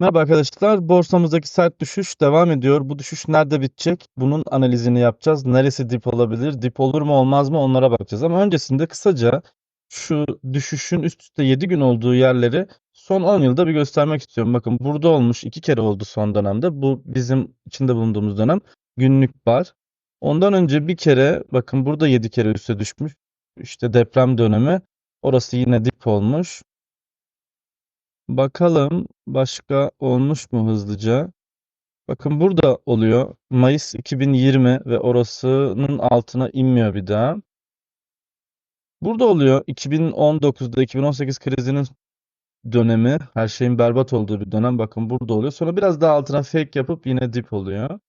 Merhaba arkadaşlar. Borsamızdaki sert düşüş devam ediyor. Bu düşüş nerede bitecek? Bunun analizini yapacağız. Neresi dip olabilir? Dip olur mu olmaz mı? Onlara bakacağız. Ama öncesinde kısaca şu düşüşün üst üste 7 gün olduğu yerleri son 10 yılda bir göstermek istiyorum. Bakın burada olmuş 2 kere oldu son dönemde. Bu bizim içinde bulunduğumuz dönem günlük bar. Ondan önce bir kere bakın burada 7 kere üste düşmüş. İşte deprem dönemi. Orası yine dip olmuş. Bakalım başka olmuş mu hızlıca? Bakın burada oluyor. Mayıs 2020 ve orasının altına inmiyor bir daha. Burada oluyor. 2019'da 2018 krizinin dönemi. Her şeyin berbat olduğu bir dönem. Bakın burada oluyor. Sonra biraz daha altına fake yapıp yine dip oluyor.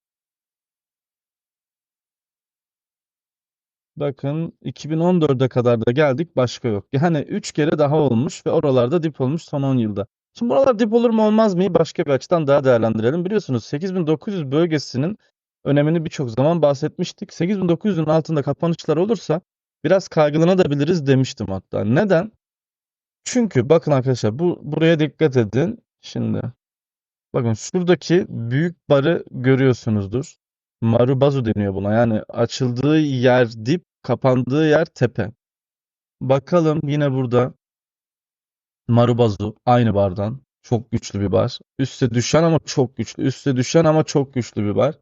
Bakın 2014'e kadar da geldik başka yok. Yani 3 kere daha olmuş ve oralarda dip olmuş son 10 yılda. Şimdi buralar dip olur mu olmaz mı başka bir açıdan daha değerlendirelim. Biliyorsunuz 8900 bölgesinin önemini birçok zaman bahsetmiştik. 8900'ün altında kapanışlar olursa biraz kaygılanabiliriz demiştim hatta. Neden? Çünkü bakın arkadaşlar bu buraya dikkat edin. Şimdi bakın şuradaki büyük barı görüyorsunuzdur. Marubazu deniyor buna. Yani açıldığı yer dip, kapandığı yer tepe. Bakalım yine burada Marubazu aynı bardan. Çok güçlü bir bar. Üste düşen ama çok güçlü. Üste düşen ama çok güçlü bir bar.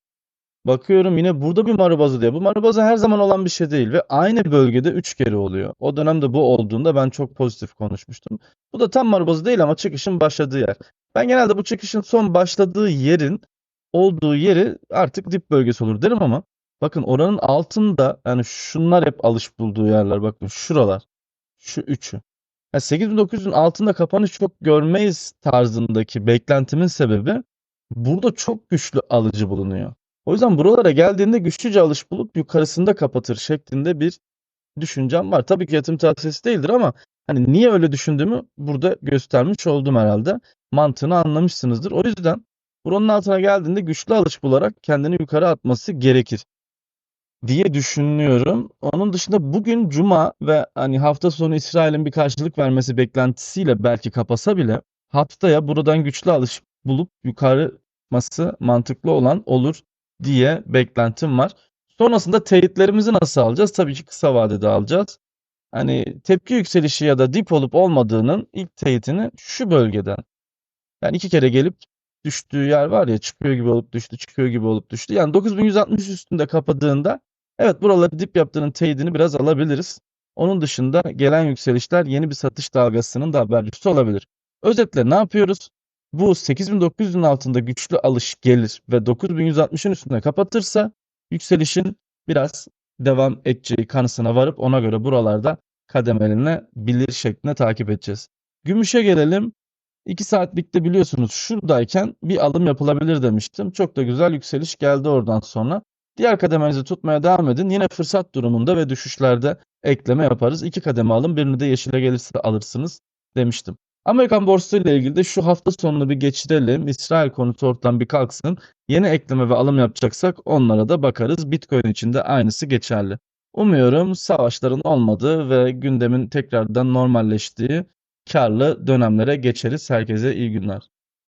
Bakıyorum yine burada bir Marubazu diye. Bu Marubazu her zaman olan bir şey değil ve aynı bölgede 3 kere oluyor. O dönemde bu olduğunda ben çok pozitif konuşmuştum. Bu da tam Marubazu değil ama çıkışın başladığı yer. Ben genelde bu çıkışın son başladığı yerin olduğu yeri artık dip bölgesi olur derim ama bakın oranın altında yani şunlar hep alış bulduğu yerler bakın şuralar. Şu üçü. Yani 8900'ün altında kapanış çok görmeyiz tarzındaki beklentimin sebebi burada çok güçlü alıcı bulunuyor. O yüzden buralara geldiğinde güçlüce alış bulup yukarısında kapatır şeklinde bir düşüncem var. Tabii ki yatırım tavsiyesi değildir ama hani niye öyle düşündüğümü burada göstermiş oldum herhalde. Mantığını anlamışsınızdır. O yüzden buranın altına geldiğinde güçlü alış bularak kendini yukarı atması gerekir diye düşünüyorum. Onun dışında bugün cuma ve hani hafta sonu İsrail'in bir karşılık vermesi beklentisiyle belki kapasa bile haftaya buradan güçlü alış bulup yukarıması mantıklı olan olur diye beklentim var. Sonrasında teyitlerimizi nasıl alacağız? Tabii ki kısa vadede alacağız. Hani tepki yükselişi ya da dip olup olmadığının ilk teyitini şu bölgeden. Yani iki kere gelip düştüğü yer var ya çıkıyor gibi olup düştü, çıkıyor gibi olup düştü. Yani 9160 üstünde kapadığında evet buraları dip yaptığının teyidini biraz alabiliriz. Onun dışında gelen yükselişler yeni bir satış dalgasının da habercisi olabilir. Özetle ne yapıyoruz? Bu 8900'ün altında güçlü alış gelir ve 9160'ın üstünde kapatırsa yükselişin biraz devam edeceği kanısına varıp ona göre buralarda kademeliğine bilir şeklinde takip edeceğiz. Gümüşe gelelim. 2 saatlikte biliyorsunuz şuradayken bir alım yapılabilir demiştim. Çok da güzel yükseliş geldi oradan sonra. Diğer kademenizi tutmaya devam edin. Yine fırsat durumunda ve düşüşlerde ekleme yaparız. İki kademe alın birini de yeşile gelirse alırsınız demiştim. Amerikan borsası ile ilgili de şu hafta sonunu bir geçirelim. İsrail konusu ortadan bir kalksın. Yeni ekleme ve alım yapacaksak onlara da bakarız. Bitcoin için de aynısı geçerli. Umuyorum savaşların olmadığı ve gündemin tekrardan normalleştiği karlı dönemlere geçeriz. Herkese iyi günler.